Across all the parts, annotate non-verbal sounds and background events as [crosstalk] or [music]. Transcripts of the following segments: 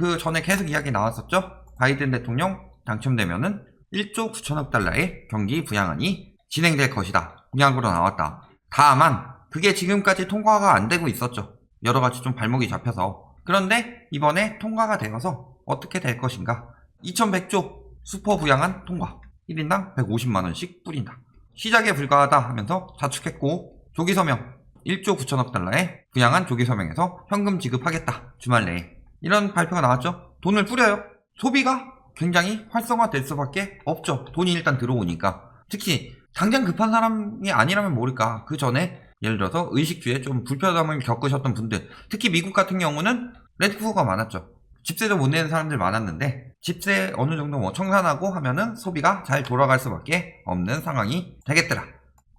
그 전에 계속 이야기 나왔었죠? 바이든 대통령 당첨되면은 1조 9천억 달러의 경기 부양안이 진행될 것이다. 공약으로 나왔다. 다만 그게 지금까지 통과가 안 되고 있었죠. 여러 가지 좀 발목이 잡혀서. 그런데 이번에 통과가 되어서 어떻게 될 것인가? 2100조 슈퍼 부양안 통과. 1인당 150만 원씩 뿌린다. 시작에 불과하다 하면서 자축했고 조기 서명 1조 9천억 달러의 부양한 조기 서명에서 현금 지급하겠다. 주말 내에. 이런 발표가 나왔죠. 돈을 뿌려요. 소비가 굉장히 활성화될 수밖에 없죠. 돈이 일단 들어오니까. 특히 당장 급한 사람이 아니라면 모를까. 그 전에 예를 들어서 의식주에 좀 불편함을 겪으셨던 분들, 특히 미국 같은 경우는 레드푸어가 많았죠. 집세도 못 내는 사람들 많았는데 집세 어느 정도 뭐 청산하고 하면은 소비가 잘 돌아갈 수밖에 없는 상황이 되겠더라.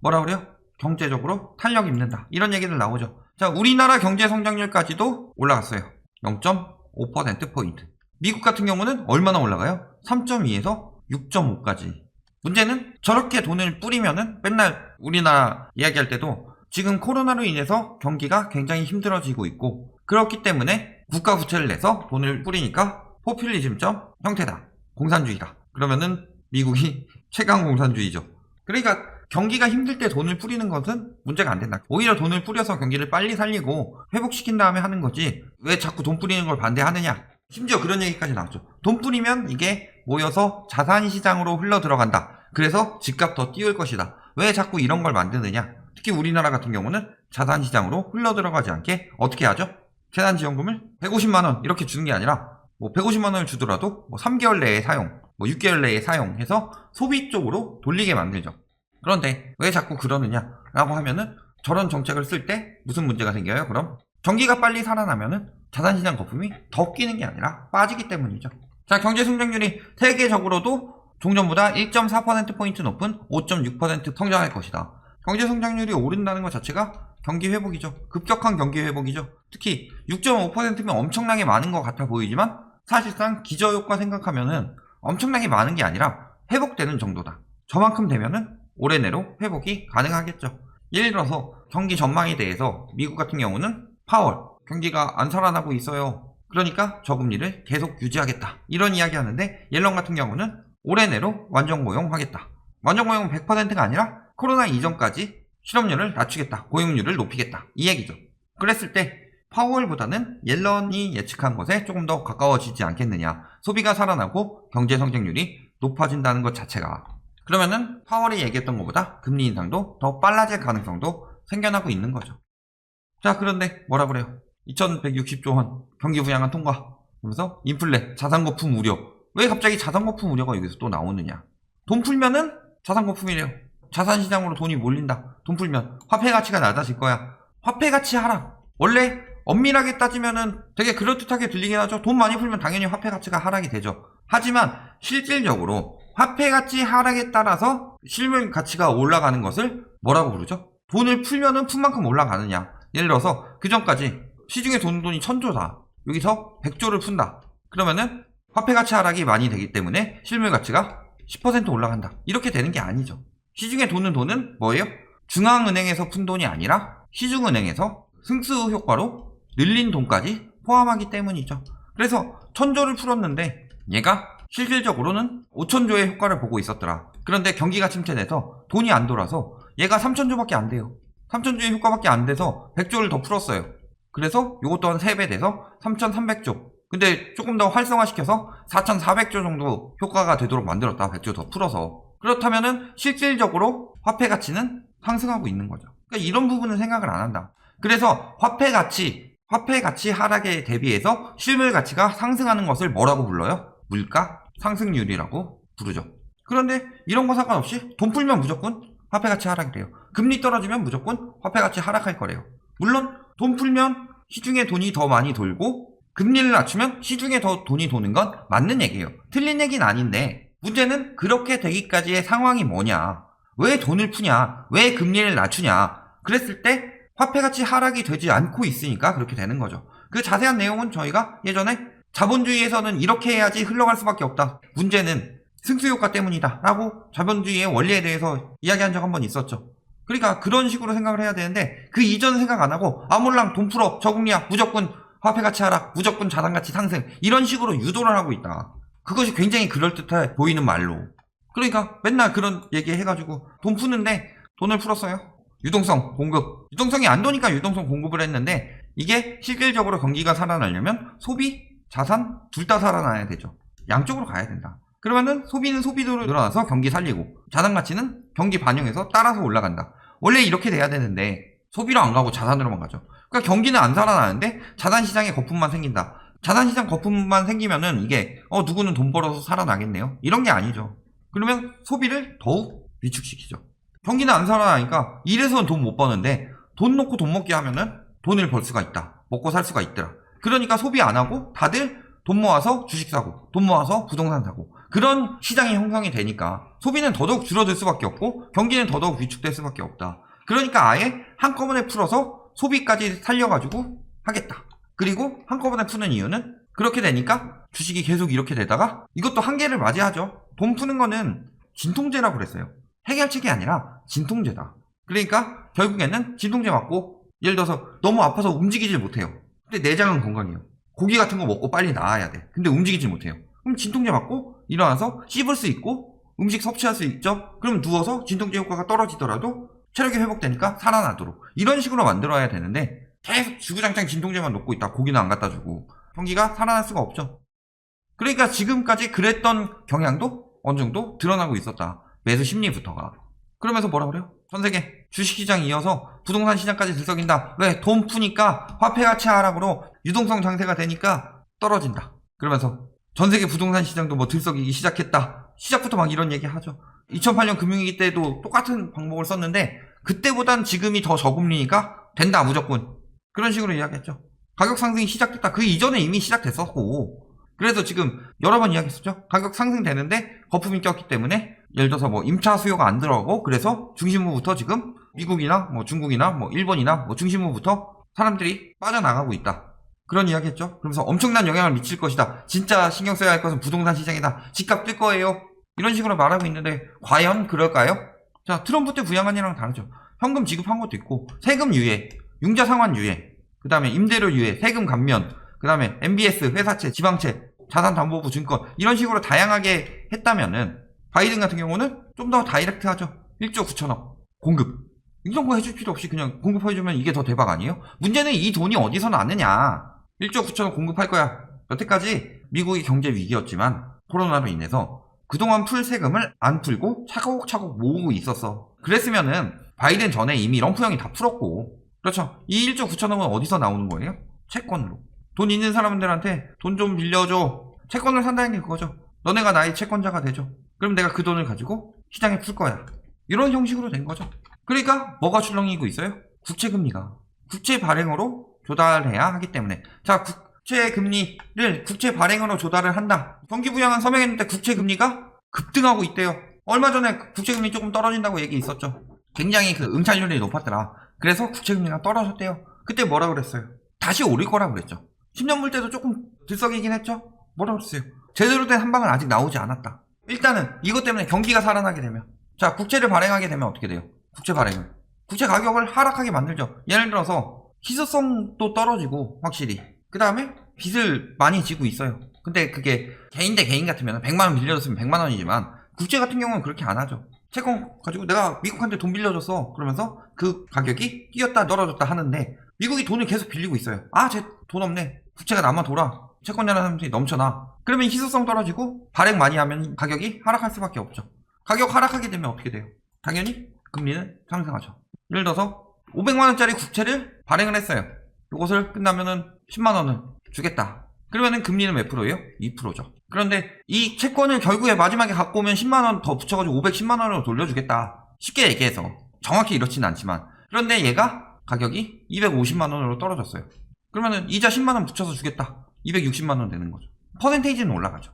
뭐라 그래요? 경제적으로 탄력 입는다. 이런 얘기들 나오죠. 자, 우리나라 경제 성장률까지도 올라갔어요. 0.5%포인트. 미국 같은 경우는 얼마나 올라가요? 3.2에서 6.5까지. 문제는 저렇게 돈을 뿌리면은 맨날 우리나라 이야기할 때도 지금 코로나로 인해서 경기가 굉장히 힘들어지고 있고 그렇기 때문에 국가 부채를 내서 돈을 뿌리니까 포퓰리즘적 형태다. 공산주의다. 그러면은 미국이 [laughs] 최강 공산주의죠. 그러니까 경기가 힘들 때 돈을 뿌리는 것은 문제가 안 된다. 오히려 돈을 뿌려서 경기를 빨리 살리고 회복시킨 다음에 하는 거지. 왜 자꾸 돈 뿌리는 걸 반대하느냐? 심지어 그런 얘기까지 나왔죠. 돈 뿌리면 이게 모여서 자산 시장으로 흘러 들어간다. 그래서 집값 더 띄울 것이다. 왜 자꾸 이런 걸 만드느냐? 특히 우리나라 같은 경우는 자산 시장으로 흘러 들어가지 않게 어떻게 하죠? 재난지원금을 150만 원 이렇게 주는 게 아니라 뭐 150만 원을 주더라도 뭐 3개월 내에 사용, 뭐 6개월 내에 사용해서 소비 쪽으로 돌리게 만들죠. 그런데 왜 자꾸 그러느냐? 라고 하면은 저런 정책을 쓸 때 무슨 문제가 생겨요? 그럼 경기가 빨리 살아나면은 자산시장 거품이 더 끼는 게 아니라 빠지기 때문이죠. 자, 경제 성장률이 세계적으로도 종전보다 1.4%포인트 높은 5.6% 성장할 것이다. 경제 성장률이 오른다는 것 자체가 경기 회복이죠. 급격한 경기 회복이죠. 특히 6.5%면 엄청나게 많은 것 같아 보이지만 사실상 기저효과 생각하면은 엄청나게 많은 게 아니라 회복되는 정도다. 저만큼 되면은 올해 내로 회복이 가능하겠죠. 예를 들어서 경기 전망에 대해서 미국 같은 경우는 파월 경기가 안 살아나고 있어요. 그러니까 저금리를 계속 유지하겠다. 이런 이야기 하는데 옐런 같은 경우는 올해 내로 완전 고용하겠다. 완전 고용은 100%가 아니라 코로나 이전까지 실업률을 낮추겠다. 고용률을 높이겠다. 이 얘기죠. 그랬을 때 파월보다는 옐런이 예측한 것에 조금 더 가까워지지 않겠느냐. 소비가 살아나고 경제 성장률이 높아진다는 것 자체가. 그러면은 파월이 얘기했던 것보다 금리 인상도 더 빨라질 가능성도 생겨나고 있는 거죠. 자, 그런데 뭐라 그래요? 2160조 원 경기 부양안 통과. 그러면서 인플레, 자산 거품 우려. 왜 갑자기 자산 거품 우려가 여기서 또 나오느냐? 돈 풀면은 자산 거품이래요. 자산 시장으로 돈이 몰린다. 돈 풀면 화폐 가치가 낮아질 거야. 화폐 가치 하락. 원래 엄밀하게 따지면은 되게 그럴듯하게 들리긴 하죠. 돈 많이 풀면 당연히 화폐 가치가 하락이 되죠. 하지만 실질적으로 화폐 가치 하락에 따라서 실물 가치가 올라가는 것을 뭐라고 부르죠? 돈을 풀면은 푼 만큼 올라가느냐. 예를 들어서 그 전까지 시중에 돈 돈이 천조다. 여기서 100조를 푼다. 그러면은 화폐 가치 하락이 많이 되기 때문에 실물 가치가 10% 올라간다. 이렇게 되는 게 아니죠. 시중에 도는 돈은 뭐예요? 중앙은행에서 푼 돈이 아니라 시중은행에서 승수 효과로 늘린 돈까지 포함하기 때문이죠. 그래서 천조를 풀었는데 얘가 실질적으로는 5천조의 효과를 보고 있었더라. 그런데 경기가 침체돼서 돈이 안 돌아서 얘가 3천조밖에 안 돼요. 3천조의 효과밖에 안 돼서 100조를 더 풀었어요. 그래서 이것 또한 3배 돼서 3,300조. 근데 조금 더 활성화시켜서 4,400조 정도 효과가 되도록 만들었다. 100조 더 풀어서. 그렇다면은 실질적으로 화폐 가치는 상승하고 있는 거죠. 그러니까 이런 부분은 생각을 안 한다. 그래서 화폐 가치, 화폐 가치 하락에 대비해서 실물 가치가 상승하는 것을 뭐라고 불러요? 물가 상승률이라고 부르죠. 그런데 이런 거 상관없이 돈 풀면 무조건 화폐 가치 하락이 돼요. 금리 떨어지면 무조건 화폐 가치 하락할 거래요. 물론 돈 풀면 시중에 돈이 더 많이 돌고 금리를 낮추면 시중에 더 돈이 도는 건 맞는 얘기예요. 틀린 얘기는 아닌데 문제는 그렇게 되기까지의 상황이 뭐냐? 왜 돈을 푸냐? 왜 금리를 낮추냐? 그랬을 때 화폐 가치 하락이 되지 않고 있으니까 그렇게 되는 거죠. 그 자세한 내용은 저희가 예전에 자본주의에서는 이렇게 해야지 흘러갈 수밖에 없다. 문제는 승수효과 때문이다. 라고 자본주의의 원리에 대해서 이야기한 적 한 번 있었죠. 그러니까 그런 식으로 생각을 해야 되는데 그 이전 생각 안 하고 아몰랑 돈 풀어 저금리야 무조건 화폐 가치 하락, 무조건 자산 가치 상승 이런 식으로 유도를 하고 있다. 그것이 굉장히 그럴듯해 보이는 말로. 그러니까 맨날 그런 얘기 해가지고 돈 푸는데 돈을 풀었어요. 유동성 공급. 유동성이 안 도니까 유동성 공급을 했는데 이게 실질적으로 경기가 살아나려면 소비, 자산 둘 다 살아나야 되죠. 양쪽으로 가야 된다. 그러면은 소비는 소비도로 늘어나서 경기 살리고 자산 가치는 경기 반영해서 따라서 올라간다. 원래 이렇게 돼야 되는데 소비로 안 가고 자산으로만 가죠. 그러니까 경기는 안 살아나는데 자산 시장에 거품만 생긴다. 자산 시장 거품만 생기면은 이게 어 누구는 돈 벌어서 살아나겠네요. 이런 게 아니죠. 그러면 소비를 더욱 위축시키죠. 경기는 안 살아나니까 일해서는 돈 못 버는데 돈 놓고 돈 먹게 하면은 돈을 벌 수가 있다. 먹고 살 수가 있더라. 그러니까 소비 안 하고 다들 돈 모아서 주식 사고 돈 모아서 부동산 사고 그런 시장이 형성이 되니까 소비는 더더욱 줄어들 수밖에 없고 경기는 더더욱 위축될 수밖에 없다. 그러니까 아예 한꺼번에 풀어서 소비까지 살려가지고 하겠다. 그리고 한꺼번에 푸는 이유는 그렇게 되니까 주식이 계속 이렇게 되다가 이것도 한계를 맞이하죠. 돈 푸는 거는 진통제라고 그랬어요. 해결책이 아니라 진통제다. 그러니까 결국에는 진통제 맞고 예를 들어서 너무 아파서 움직이질 못해요. 근데 내장은 건강해요. 고기 같은 거 먹고 빨리 나아야 돼. 근데 움직이질 못해요. 그럼 진통제 맞고 일어나서 씹을 수 있고 음식 섭취할 수 있죠. 그럼 누워서 진통제 효과가 떨어지더라도 체력이 회복되니까 살아나도록 이런 식으로 만들어야 되는데 계속 주구장창 진통제만 놓고 있다. 고기는 안 갖다 주고 경기가 살아날 수가 없죠. 그러니까 지금까지 그랬던 경향도 어느 정도 드러나고 있었다. 매수 심리부터가. 그러면서 뭐라 그래요? 전 세계 주식시장 이어서 부동산 시장까지 들썩인다. 왜? 돈 푸니까 화폐 가치 하락으로 유동성 장세가 되니까 떨어진다. 그러면서 전 세계 부동산 시장도 뭐 들썩이기 시작했다. 시작부터 막 이런 얘기 하죠. 2008년 금융위기 때도 똑같은 방법을 썼는데 그때보단 지금이 더 저금리니까 된다 무조건. 그런 식으로 이야기했죠. 가격 상승이 시작됐다. 그 이전에 이미 시작됐었고. 그래서 지금 여러 번 이야기했었죠. 가격 상승되는데 거품이 꼈기 때문에 예를 들어서 뭐 임차 수요가 안 들어가고 그래서 중심부부터 지금 미국이나 뭐 중국이나 뭐 일본이나 뭐 중심부부터 사람들이 빠져나가고 있다. 그런 이야기 했죠. 그러면서 엄청난 영향을 미칠 것이다. 진짜 신경 써야 할 것은 부동산 시장이다. 집값 뛸 거예요. 이런 식으로 말하고 있는데 과연 그럴까요? 자, 트럼프 때 부양안이랑 다르죠. 현금 지급한 것도 있고 세금 유예, 융자 상환 유예, 그 다음에 임대료 유예, 세금 감면, 그 다음에 MBS, 회사채, 지방채, 자산담보부 증권 이런 식으로 다양하게 했다면은 바이든 같은 경우는 좀 더 다이렉트하죠. 1조 9천억 공급. 이 정도 해줄 필요 없이 그냥 공급해주면 이게 더 대박 아니에요? 문제는 이 돈이 어디서 났느냐. 1조 9천억 공급할 거야. 여태까지 미국이 경제 위기였지만 코로나로 인해서 그동안 풀 세금을 안 풀고 차곡차곡 모으고 있었어. 그랬으면은 바이든 전에 이미 럼프 형이 다 풀었고 그렇죠. 이 1조 9천억은 어디서 나오는 거예요? 채권으로. 돈 있는 사람들한테 돈 좀 빌려줘. 채권을 산다는 게 그거죠. 너네가 나의 채권자가 되죠. 그럼 내가 그 돈을 가지고 시장에 풀 거야. 이런 형식으로 된 거죠. 그러니까 뭐가 출렁이고 있어요? 국채금리가. 국채 발행으로 조달해야 하기 때문에. 자, 국채 금리를 국채 발행으로 조달을 한다. 경기 부양은 서명했는데 국채 금리가 급등하고 있대요. 얼마 전에 국채 금리 조금 떨어진다고 얘기 있었죠. 굉장히 그 응찰률이 높았더라. 그래서 국채 금리가 떨어졌대요. 그때 뭐라 그랬어요? 다시 오를 거라 그랬죠. 10년 물 때도 조금 들썩이긴 했죠. 뭐라 그랬어요? 제대로 된 한방은 아직 나오지 않았다. 일단은 이것 때문에 경기가 살아나게 되면 자 국채를 발행하게 되면 어떻게 돼요? 국채 발행을 국채 가격을 하락하게 만들죠. 예를 들어서 희소성도 떨어지고 확실히 그 다음에 빚을 많이 지고 있어요. 근데 그게 개인 대 개인 같으면 100만 원 빌려줬으면 100만 원이지만 국채 같은 경우는 그렇게 안 하죠. 채권 가지고 내가 미국한테 돈 빌려줬어. 그러면서 그 가격이 뛰었다 떨어졌다 하는데 미국이 돈을 계속 빌리고 있어요. 아, 쟤 돈 없네. 국채가 나만 돌아. 채권자라는 사람들이 넘쳐나. 그러면 희소성 떨어지고 발행 많이 하면 가격이 하락할 수밖에 없죠. 가격 하락하게 되면 어떻게 돼요? 당연히 금리는 상승하죠. 예를 들어서 500만 원짜리 국채를 발행을 했어요. 이것을 끝나면은 10만 원을 주겠다. 그러면은 금리는 몇 프로예요? 2%죠. 그런데 이 채권을 결국에 마지막에 갖고 오면 10만 원 더 붙여가지고 510만 원으로 돌려주겠다. 쉽게 얘기해서 정확히 이렇지는 않지만 그런데 얘가 가격이 250만 원으로 떨어졌어요. 그러면은 이자 10만 원 붙여서 주겠다. 260만 원 되는 거죠. 퍼센테이지는 올라가죠.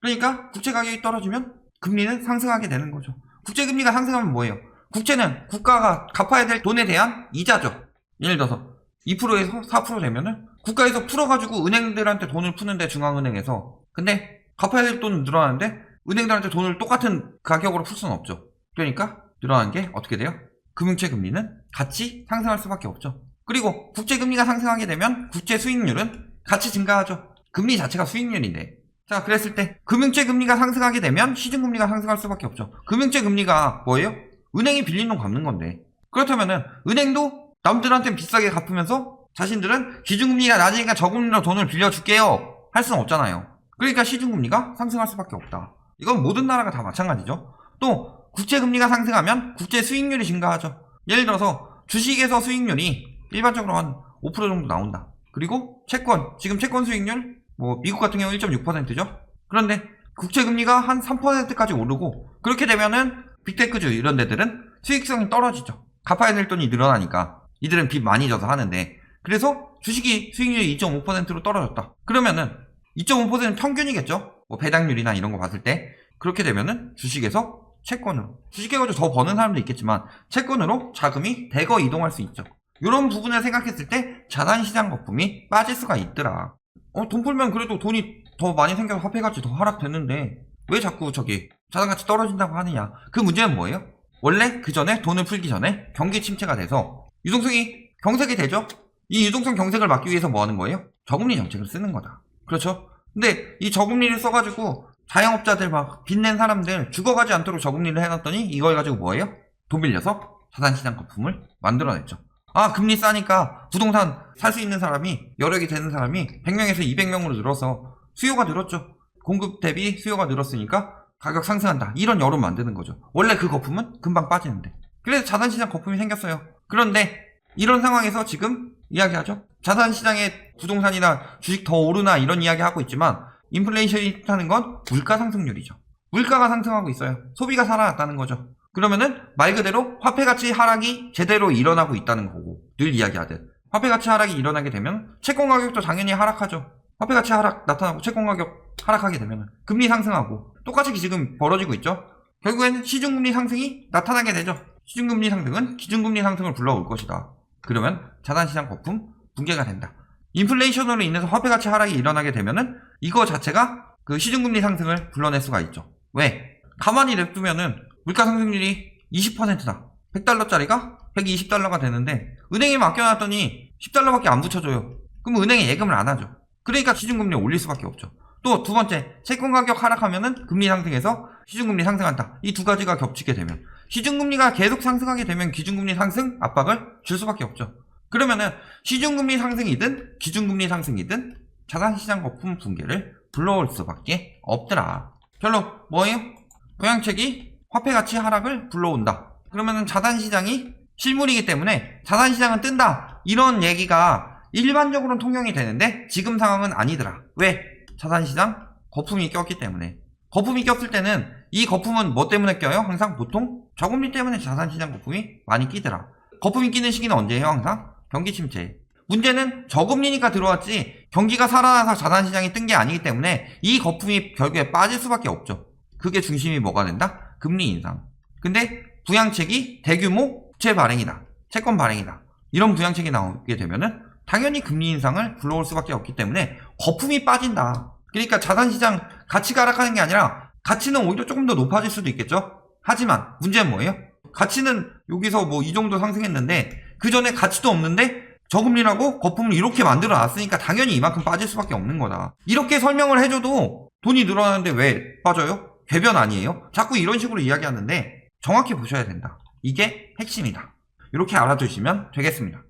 그러니까 국채 가격이 떨어지면 금리는 상승하게 되는 거죠. 국채 금리가 상승하면 뭐예요? 국채는 국가가 갚아야 될 돈에 대한 이자죠. 예를 들어서 2%에서 4% 되면은 국가에서 풀어가지고 은행들한테 돈을 푸는데 중앙은행에서 근데 갚아야 될 돈은 늘어나는데 은행들한테 돈을 똑같은 가격으로 풀 수는 없죠. 그러니까 늘어난 게 어떻게 돼요? 금융채 금리는 같이 상승할 수밖에 없죠. 그리고 국제금리가 상승하게 되면 국제 수익률은 같이 증가하죠. 금리 자체가 수익률인데. 자, 그랬을 때 금융채 금리가 상승하게 되면 시중 금리가 상승할 수밖에 없죠. 금융채 금리가 뭐예요? 은행이 빌린 돈 갚는 건데. 그렇다면은 은행도 남들한테 비싸게 갚으면서 자신들은 기준금리가 낮으니까 저금리로 돈을 빌려줄게요. 할 수는 없잖아요. 그러니까 시중금리가 상승할 수밖에 없다. 이건 모든 나라가 다 마찬가지죠. 또 국채금리가 상승하면 국채 수익률이 증가하죠. 예를 들어서 주식에서 수익률이 일반적으로 한 5% 정도 나온다. 그리고 채권, 지금 채권 수익률 뭐 미국 같은 경우 1.6%죠. 그런데 국채 금리가 한 3%까지 오르고 그렇게 되면은 빅테크주 이런 데들은 수익성이 떨어지죠. 갚아야 될 돈이 늘어나니까 이들은 빚 많이 져서 하는데 그래서 주식이 수익률이 2.5%로 떨어졌다. 그러면은 2.5%는 평균이겠죠. 뭐 배당률이나 이런 거 봤을 때 그렇게 되면은 주식에서 채권으로 주식해가지고 더 버는 사람도 있겠지만 채권으로 자금이 대거 이동할 수 있죠. 이런 부분을 생각했을 때 자산시장 거품이 빠질 수가 있더라. 어, 돈 풀면 그래도 돈이 더 많이 생겨서 화폐가치 더 하락되는데 왜 자꾸 저기 자산가치 떨어진다고 하느냐. 그 문제는 뭐예요? 원래 그 전에 돈을 풀기 전에 경기 침체가 돼서 유동성이 경색이 되죠? 이 유동성 경색을 막기 위해서 뭐 하는 거예요? 저금리 정책을 쓰는 거다. 그렇죠? 근데 이 저금리를 써가지고 자영업자들 막 빚낸 사람들 죽어가지 않도록 저금리를 해놨더니 이걸 가지고 뭐예요? 돈 빌려서 자산시장 거품을 만들어냈죠. 아 금리 싸니까 부동산 살 수 있는 사람이 여력이 되는 사람이 100명에서 200명으로 늘어서 수요가 늘었죠. 공급 대비 수요가 늘었으니까 가격 상승한다. 이런 여론 만드는 거죠. 원래 그 거품은 금방 빠지는데. 그래서 자산시장 거품이 생겼어요. 그런데 이런 상황에서 지금 이야기하죠. 자산시장의 부동산이나 주식 더 오르나 이런 이야기 하고 있지만 인플레이션이 타는 건 물가 상승률이죠. 물가가 상승하고 있어요. 소비가 살아났다는 거죠. 그러면은 말 그대로 화폐 가치 하락이 제대로 일어나고 있다는 거고 늘 이야기하듯 화폐 가치 하락이 일어나게 되면 채권 가격도 당연히 하락하죠. 화폐 가치 하락 나타나고 채권 가격 하락하게 되면 금리 상승하고 똑같이 지금 벌어지고 있죠. 결국에는 시중금리 상승이 나타나게 되죠. 시중금리 상승은 기준금리 상승을 불러올 것이다. 그러면 자산시장 거품 붕괴가 된다. 인플레이션으로 인해서 화폐 가치 하락이 일어나게 되면은 이거 자체가 그 시중금리 상승을 불러낼 수가 있죠. 왜? 가만히 냅두면은 물가 상승률이 20%다. 100달러짜리가 120달러가 되는데 은행에 맡겨놨더니 10달러밖에 안 붙여줘요. 그럼 은행에 예금을 안 하죠. 그러니까 시중금리 올릴 수밖에 없죠. 또 두 번째, 채권 가격 하락하면은 금리 상승해서 시중금리 상승한다. 이 두 가지가 겹치게 되면 시중금리가 계속 상승하게 되면 기준금리 상승 압박을 줄 수밖에 없죠. 그러면은 시중금리 상승이든 기준금리 상승이든 자산시장 거품 붕괴를 불러올 수밖에 없더라. 결론 뭐예요? 동양책이 화폐 가치 하락을 불러온다. 그러면은 자산시장이 실물이기 때문에 자산시장은 뜬다. 이런 얘기가 일반적으로는 통용이 되는데 지금 상황은 아니더라. 왜? 자산시장 거품이 꼈기 때문에. 거품이 꼈을 때는 이 거품은 뭐 때문에 껴요? 항상 보통 저금리 때문에 자산시장 거품이 많이 끼더라. 거품이 끼는 시기는 언제예요? 항상 경기 침체. 문제는 저금리니까 들어왔지 경기가 살아나서 자산시장이 뜬 게 아니기 때문에 이 거품이 결국에 빠질 수밖에 없죠. 그게 중심이 뭐가 된다? 금리 인상. 근데 부양책이 대규모 부채 발행이다. 채권 발행이다. 이런 부양책이 나오게 되면은 당연히 금리 인상을 불러올 수밖에 없기 때문에 거품이 빠진다. 그러니까 자산시장 가치가 하락하는 게 아니라 가치는 오히려 조금 더 높아질 수도 있겠죠. 하지만 문제는 뭐예요? 가치는 여기서 뭐 이 정도 상승했는데 그 전에 가치도 없는데 저금리라고 거품을 이렇게 만들어 놨으니까 당연히 이만큼 빠질 수밖에 없는 거다. 이렇게 설명을 해줘도 돈이 늘어나는데 왜 빠져요? 궤변 아니에요? 자꾸 이런 식으로 이야기하는데 정확히 보셔야 된다. 이게 핵심이다. 이렇게 알아두시면 되겠습니다.